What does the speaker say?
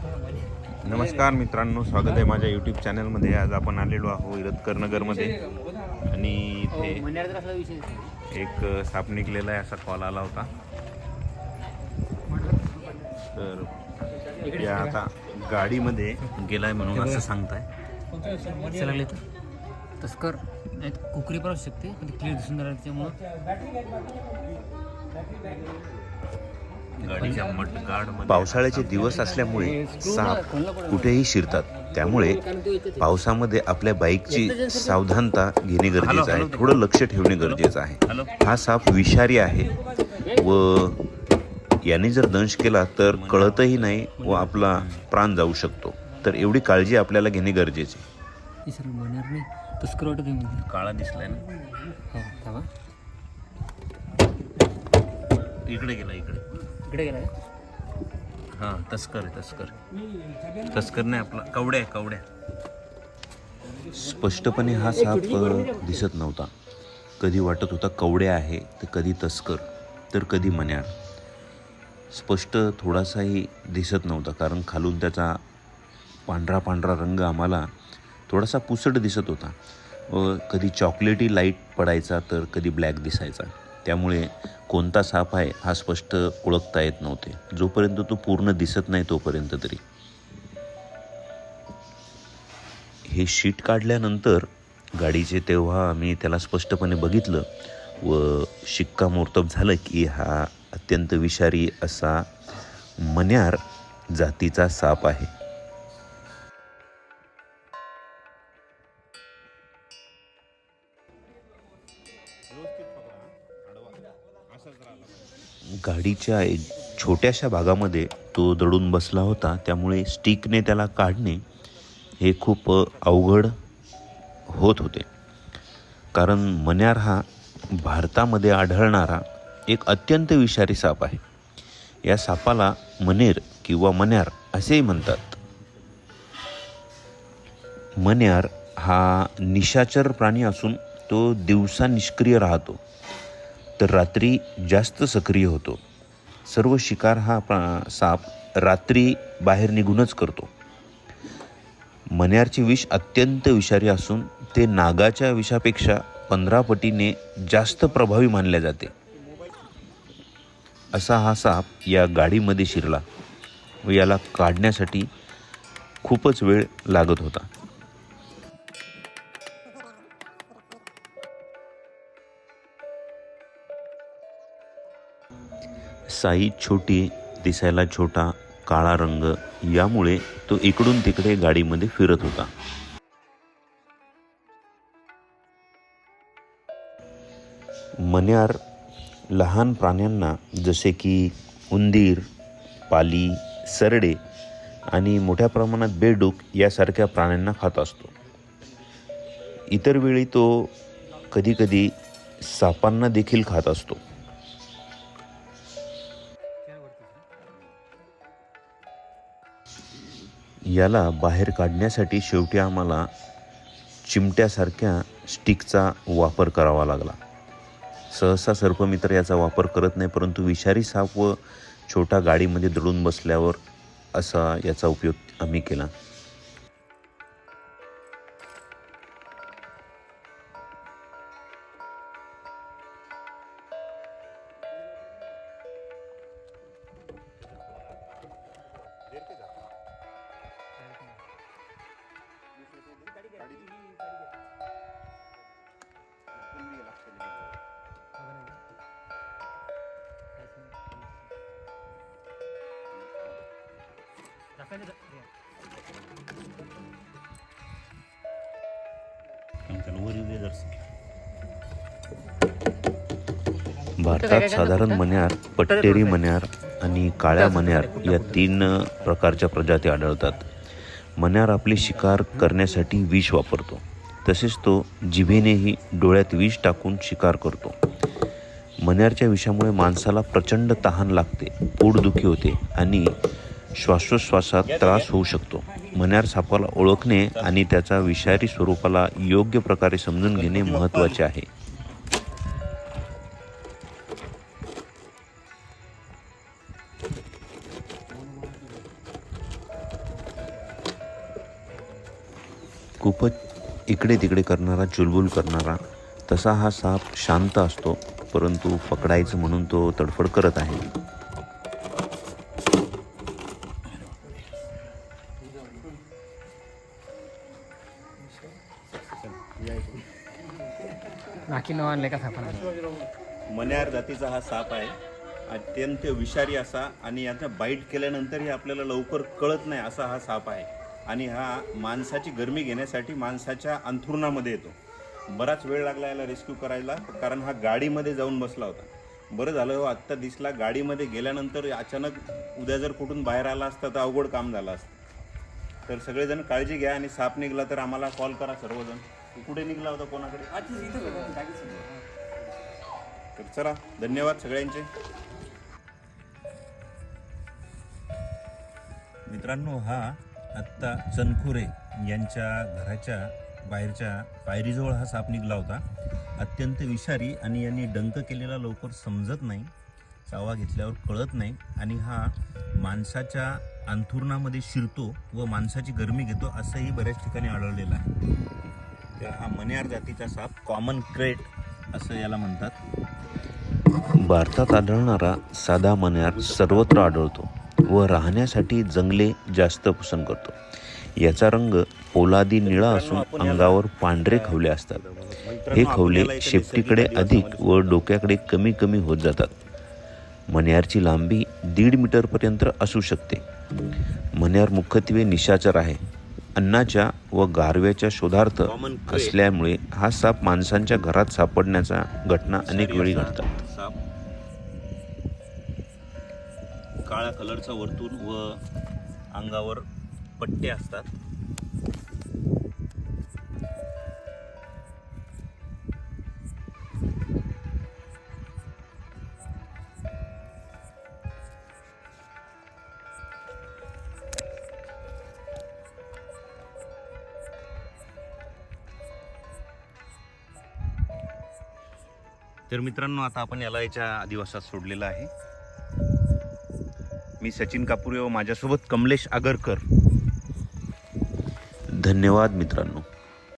नमस्कार मित्रांनो स्वागत आहे माझ्या यूट्यूब चॅनलमध्ये आज आपण आलेलो आहो इरतकर नगरमध्ये. आणि इथे विषय एक साप निघलेला आहे असा कॉल आला होता. तर या आता गाडीमध्ये गेलाय म्हणून असं सांगताय. लागले तर तस्कर कुकरी पण असू शकते क्लिअर दिसून मडगाडमध्ये पावसाळ्याचे दिवस असल्यामुळे साप कुठेही शिरतात. त्यामुळे पावसामध्ये आपल्या बाईकची सावधानता घेणे गरजेचं आहे. थोडं लक्ष ठेवणे गरजेचं आहे. हा साप विषारी आहे व याने जर दंश केला तर कळतही नाही व आपला प्राण जाऊ शकतो. तर एवढी काळजी आपल्याला घेणे गरजेचे हे काळा दिसलाय ना? इकडे गेला इकडे. इकडे गेला हा तस्कर आहे तस्कर. तस्कर नाही आपला कवड्या आहे कवड्या. स्पष्टपणे हा साप दिसत नव्हता. कधी वाटत होता कवड्या आहे तर कधी तस्कर तर कधी मण्यार स्पष्ट थोडासाही दिसत नव्हता कारण खालून त्याचा पांढरा पांढरा रंग आम्हाला थोडासा पुसट दिसत होता. व कधी चॉकलेटी लाइट पडायचा तर कधी ब्लॅक दिसायचा. त्यामुळे कोणता साप आहे हा स्पष्ट ओळखता येत नव्हते. जोपर्यंत तो पूर्ण दिसत नाही तोपर्यंत तरी. हे शीट काढल्यानंतर गाडीचे तेव्हा आम्ही त्याला स्पष्टपणे बघितलं व शिक्कामोर्तब झालं की हा अत्यंत विषारी असा मन्यार जातीचा साप आहे. गाडीच्या एक छोट्याशा भागामध्ये तो दडून बसला होता. त्यामुळे स्टिकने त्याला काढणे हे खूप अवघड होत होते. कारण मन्यार हा भारतामध्ये आढळणारा एक अत्यंत विषारी साप आहे. या सापाला मनेर किंवा मन्यार असेही म्हणतात. मन्यार हा निशाचर प्राणी असून तो दिवसा निष्क्रिय राहतो. तर रात्री जास्त सक्रिय होतो. सर्व शिकार हा प्रा साप रात्री बाहेर निघूनच करतो. मन्यारचे विष अत्यंत विषारी असून ते नागाच्या विषापेक्षा पंधरा पटीने जास्त प्रभावी मानले जाते. असा हा साप या गाडीमध्ये शिरला व याला काढण्यासाठी खूपच वेळ लागत होता. साईज छोटी दिसायला छोटा काळा रंग यामुळे तो इकडून तिकडे गाडीमध्ये फिरत होता. मन्यार लहान प्राण्यांना जसे की उंदीर पाली सरडे आणि मोठ्या प्रमाणात बेडूक यासारख्या प्राण्यांना खात असतो. इतर वेळी तो कधीकधी सापांना देखील खात असतो. याला बाहेर काढण्यासाठी शेवटी आम्हाला चिमट्यासारख्या स्टिकचा वापर करावा लागला. सहसा सर्पमित्र याचा वापर करत नाही परंतु विषारी साप व छोटा गाडीमध्ये दडून बसल्यावर असा याचा उपयोग आम्ही केला. भारतात साधारण मन्यार पट्टेरी मन्यार आणि काळ्या मन्यार या तीन प्रकारच्या प्रजाती आढळतात. मन्यार आपली शिकार करण्यासाठी विष वापरतो. तसेच तो जिभेनेही डोळ्यात विष टाकून शिकार करतो. मन्यारच्या विषामुळे माणसाला प्रचंड तहान लागते पोटदुखी होते आणि श्वासोश्वासात त्रास होऊ शकतो. मन्यार सापाला ओळखणे आणि त्याचा विषारी स्वरूपाला योग्य प्रकारे समजून घेणे महत्त्वाचे आहे. खूपच इकडे तिकडे करणारा चुलबुल करणारा तसा हा साप शांत असतो परंतु पकडायचं म्हणून तो तडफड करत आहे. नाकी न आणले का सापाला? मन्यार जातीचा हा साप आहे. अत्यंत विषारी असा आणि याचा बाईट केल्यानंतरही आपल्याला लवकर कळत नाही असा हा साप आहे. आणि हा माणसाची गरमी घेण्यासाठी माणसाच्या अंथरुणामध्ये येतो. बराच वेळ लागला याला रेस्क्यू करायला कारण हा गाडीमध्ये जाऊन बसला होता. बरं झालं हो आत्ता दिसला. गाडीमध्ये गेल्यानंतर अचानक उद्या जर कुठून बाहेर आला असता तर अवघड काम झालं असतं. तर सगळेजण काळजी घ्या आणि साप निघला तर आम्हाला कॉल करा सर्वजण. कुठे निघला होता कोणाकडे? तर चला धन्यवाद सगळ्यांचे. मित्रांनो हा आत्ता चनखुरे यांच्या घराच्या बाहेरच्या पायरीजवळ हा साप निघला होता. अत्यंत विषारी आणि यांनी डंक केलेला लवकर समजत नाही चावा घेतल्यावर कळत नाही आणि हा माणसाच्या अंथुरणामध्ये शिरतो व माणसाची गरमी घेतो असंही बऱ्याच ठिकाणी आढळलेलं आहे. तर हा मन्यार जातीचा साप कॉमन क्रेट असं याला म्हणतात. भारतात आढळणारा साधा मन्यार सर्वत्र आढळतो. व राहण्यासाठी जंगले जास्त पसंत करतो. याचा रंग पोलादी निळा असून अंगावर पांढरे खवले असतात. हे खवले शेपटीकडे अधिक व डोक्याकडे कमी कमी होत जातात. मन्यारची लांबी दीड मीटरपर्यंत असू शकते. मन्यार मुख्यत्वे निशाचर आहे. अन्नाच्या व गारव्याच्या शोधार्थ असल्यामुळे हा साप माणसांच्या घरात सापडण्याचा घटना अनेक वेळी घडतात. काळ्या कलरचा वरतून व अंगावर पट्टे असतात. तर मित्रांनो आता आपण याला याच्या आदिवासात सोडलेलं आहे. मी सचिन कापुरे व माझ्यासोबत कमलेश आगरकर. धन्यवाद मित्रांनो.